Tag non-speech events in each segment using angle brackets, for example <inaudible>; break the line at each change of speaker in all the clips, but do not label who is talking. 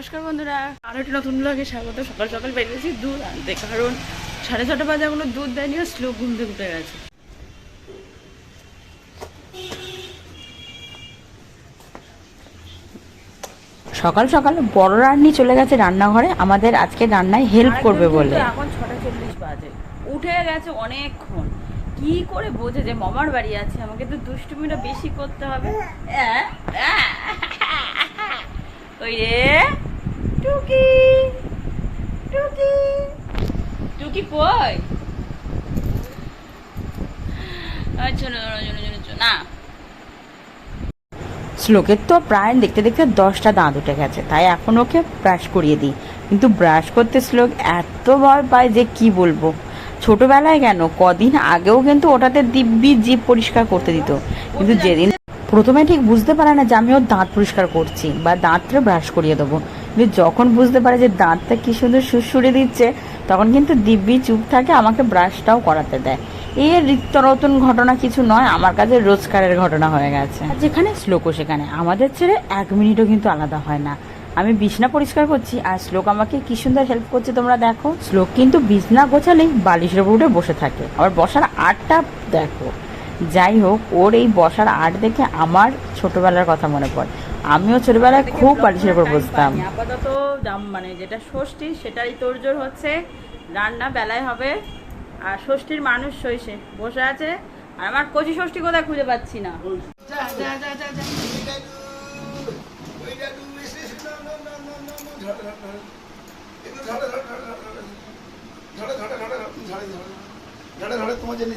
নমস্কার বন্ধুরা। আরও একটি নতুন ব্লগে স্বাগত। সকাল সকাল বেরিয়েছি দুধ আনতে কারণ সাড়ে ছটা বাজে এখনও দুধ দেয়নি আর স্লো ঘুম থেকে উঠে গেছে।
সকাল সকাল বড় রান্নি চলে গেছে রান্নাঘরে। আমাদের আজকে রান্নায় হেল্প করবে বলে।
এখন ছটা চল্লিশ বাজে। উঠে গেছে অনেকক্ষণ। কি করে বোঝে যে মামার বাড়ি আছে? আমাকে তো দুষ্টুমিটা বেশি করতে হবে। ওই রে। টুকি কই? না।
শ্লোকের তো প্রায় দেখতে দেখতে দশটা দাঁত উঠে গেছে তাই এখন ওকে ব্রাশ করিয়ে দিই। কিন্তু ব্রাশ করতে শ্লোক এত ভয় পায় যে কি বলব? ছোটবেলায় কেন? কদিন আগেও কিন্তু ওটাতে দিব্যি জিভ পরিষ্কার করতে দিত। কিন্তু যেদিন প্রথমে ঠিক বুঝতে পারে না যে আমি ওর দাঁত পরিষ্কার করছি বা দাঁতটা ব্রাশ করিয়ে দেবো। কিন্তু যখন বুঝতে পারে যে দাঁতটা কি সুন্দর সুরসুরে দিচ্ছে তখন কিন্তু দিব্যি চুপ থাকে, আমাকে ব্রাশটাও করাতে দেয়। এর নতুন ঘটনা কিছু নয়, আমার কাছে রোজকারের ঘটনা হয়ে গেছে। যেখানে শ্লোকও সেখানে। আমাদের ছেড়ে এক মিনিটও কিন্তু আলাদা হয় না। আমি বিছনা পরিষ্কার করছি, আর শ্লোক আমাকে কি সুন্দর হেল্প করছে তোমরা দেখো। শ্লোক কিন্তু বিছনা গোছালেই বালিশের উপর বসে থাকে। আবার বসার আটটা, দেখো। যাই হোক, ওর এই বসার আট দেখে আমার ছোটবেলার কথা মনে পড়ে। আমিও ছোটবেলায় খুব বালিশের উপর বসতাম
আপাতত দাম মানে যেটা ষষ্ঠী সেটাই তোড়জোড় হচ্ছে রান্না বেলায় হবে আর ষষ্ঠীর মানুষ সইছে বসে আছে আর আমার কচি ষষ্ঠী কোথায় খুঁজে পাচ্ছি না
ধরে ধরে তোমার জন্য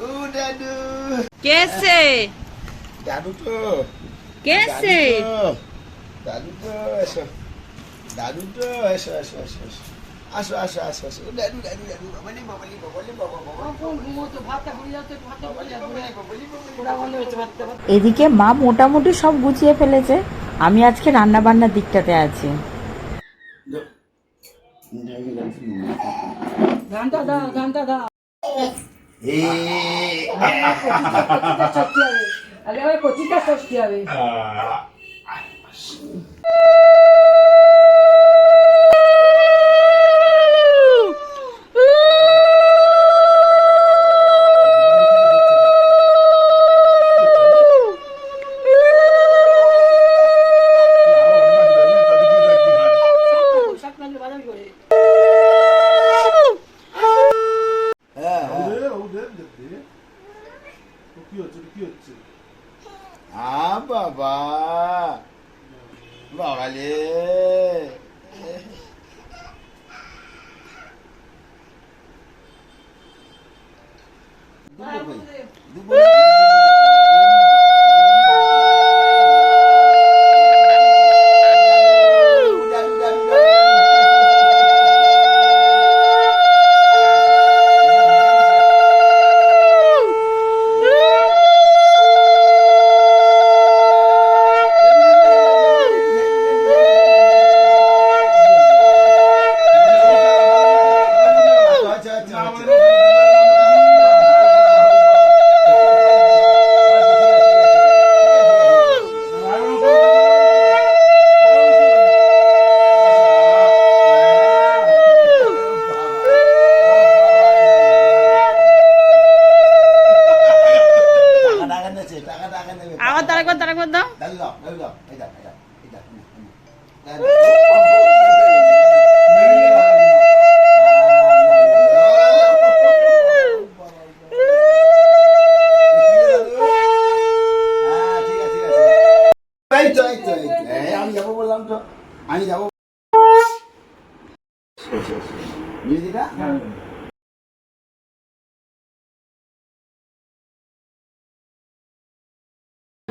ও দাদু
কেসে
দাদু তো
কেসে
দাদু তো এসো দাদু তো এসো এসো এসো এসো আসো আসো আসো আসো ও দাদু দাদু দাদু বাবালি বাবালি বাবালি বাবা বাবা
এদিকে মা মোটামুটি সব গুছিয়ে ফেলেছে আমি আজকে রান্না বান্নার দিকটাতে আছি
দাও গানটা দাও
Eh. Ah. Cochitas <laughs> hostiaves.
Hablaba de cochitas babá.
Vale. Dubă, Vai, Dubă. এই তো এই আমি যাব বললাম তো আমি যাব। মিউজিকা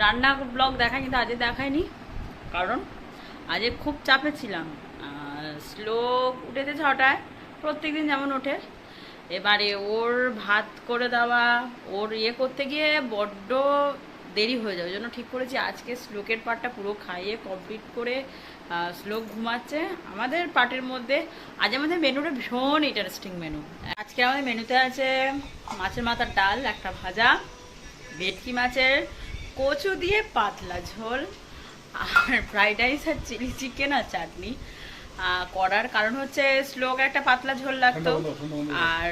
রান্না ব্লগ দেখা কিন্তু আজকে দেখায়নি। কারণ আজকে খুব চাপে ছিলাম। স্লো উঠেছে ছটায় প্রত্যেক দিন যেমন ওঠে। এবারে ওর ভাত করে দেওয়া, ওর ইয়ে করতে গিয়ে বড্ড দেরি হয়ে যাবে জন্য ঠিক করেছি আজকে শ্লোকের পার্টটা পুরো খাইয়ে কমপ্লিট করে শ্লোক ঘুমাচ্ছে। আমাদের পার্টের মধ্যে আজ আমাদের মেনুটা ভীষণ ইন্টারেস্টিং মেনু আজকে আমাদের মেনুতে আছে মাছের মাথার ডাল, একটা ভাজা, ভেটকি মাছের কচু দিয়ে পাতলা ঝোল আর ফ্রাইড রাইস আর চিলি চিকেন আর চাটনি। করার কারণ হচ্ছে শ্লোক একটা পাতলা ঝোল লাগতো। আর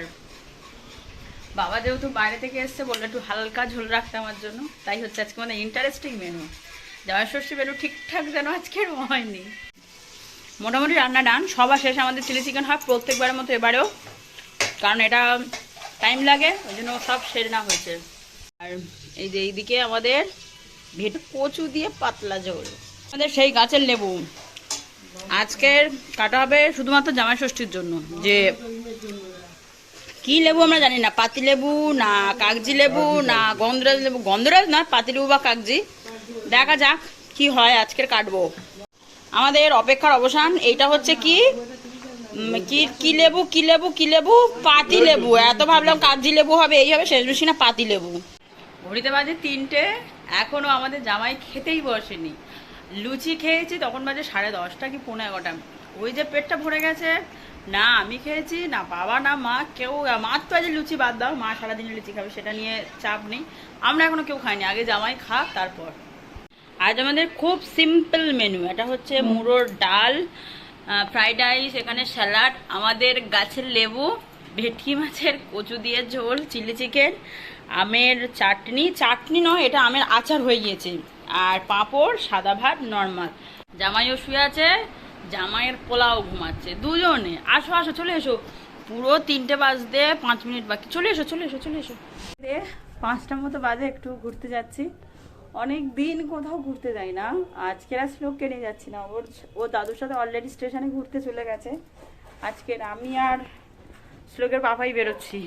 বাবা যেহেতু বাইরে থেকে এসছে বলল একটু হালকা ঝোল রাখতে আমার জন্য। তাই হচ্ছে আজকে মানে ইন্টারেস্টিং মেনু জামাই ষষ্ঠী মেনু ঠিকঠাক যেন আজকের হয়নি। মোটামুটি রান্না ডান সবার শেষে আমাদের চিলি চিকেন হয় প্রত্যেকবারের মতো এবারেও। কারণ এটা টাইম লাগে ওই জন্য সব সেরে না হয়েছে। আর এই যে এইদিকে আমাদের ভেট কচু দিয়ে পাতলা ঝোল। আমাদের সেই গাছের লেবু। আজকের কাটা হবে শুধুমাত্র জামাই ষষ্ঠীর জন্য যে কি লেবু আমরা জানি না পাতি লেবু না কাগজি লেবু না গন্ধরাজ লেবু। গন্ধরাজ না পাতি লেবু বা কাগজি। দেখা যাক কি হয় আজকের কাটবো। আমাদের অপেক্ষার অবসান এইটা হচ্ছে কি? কি কি লেবু কি লেবু কি লেবু? পাতি লেবু। এত ভাবলাম কাগজি লেবু হবে এই হবে শেষ বেশি না পাতি লেবু। ঘড়িতে বাজে তিনটে এখনও আমাদের জামাই খেতেই বসেনি। লুচি খেয়েছি তখন বাজে সাড়ে দশটা কি পনেরো এগারোটা। ওই যে পেটটা ভরে গেছে না আমি খেয়েছি না বাবা না মা কেউ মার তো আজ লুচি বাদ দাও মা সারাদিন লুচি খাবে সেটা নিয়ে চাপ নেই। আমরা এখনও কেউ খাইনি আগে জামাই খাক তারপর। আজ আমাদের খুব সিম্পল মেনু এটা হচ্ছে মুড়োর ডাল ফ্রাইড রাইস এখানে স্যালাড আমাদের গাছের লেবু ভেটকি মাছের কচু দিয়ে ঝোল চিলি চিকেন আমের চাটনি চাটনি নয়, এটা আমের আচার হয়ে গিয়েছে। আর পাঁপড়, সাদা ভাত, নর্মাল। জামাইও শুয়ে আছে, জামাইয়ের পোলাও ঘুমাচ্ছে। দুজনে, আসো আসো, চলে এসো। পুরো তিনটে বাজতে পাঁচ মিনিট বাকি। চলে এসো চলে এসো চলে এসো। পাঁচটার মতো বাজে, একটু ঘুরতে যাচ্ছি। অনেক দিন কোথাও ঘুরতে যাই না। আজকে আর শ্লোককে নিয়ে যাচ্ছি না। ওর, ও দাদুর সাথে অলরেডি স্টেশনে ঘুরতে চলে গেছে। আজকের আমি আর শ্লোকের বাবাই বেরোচ্ছি।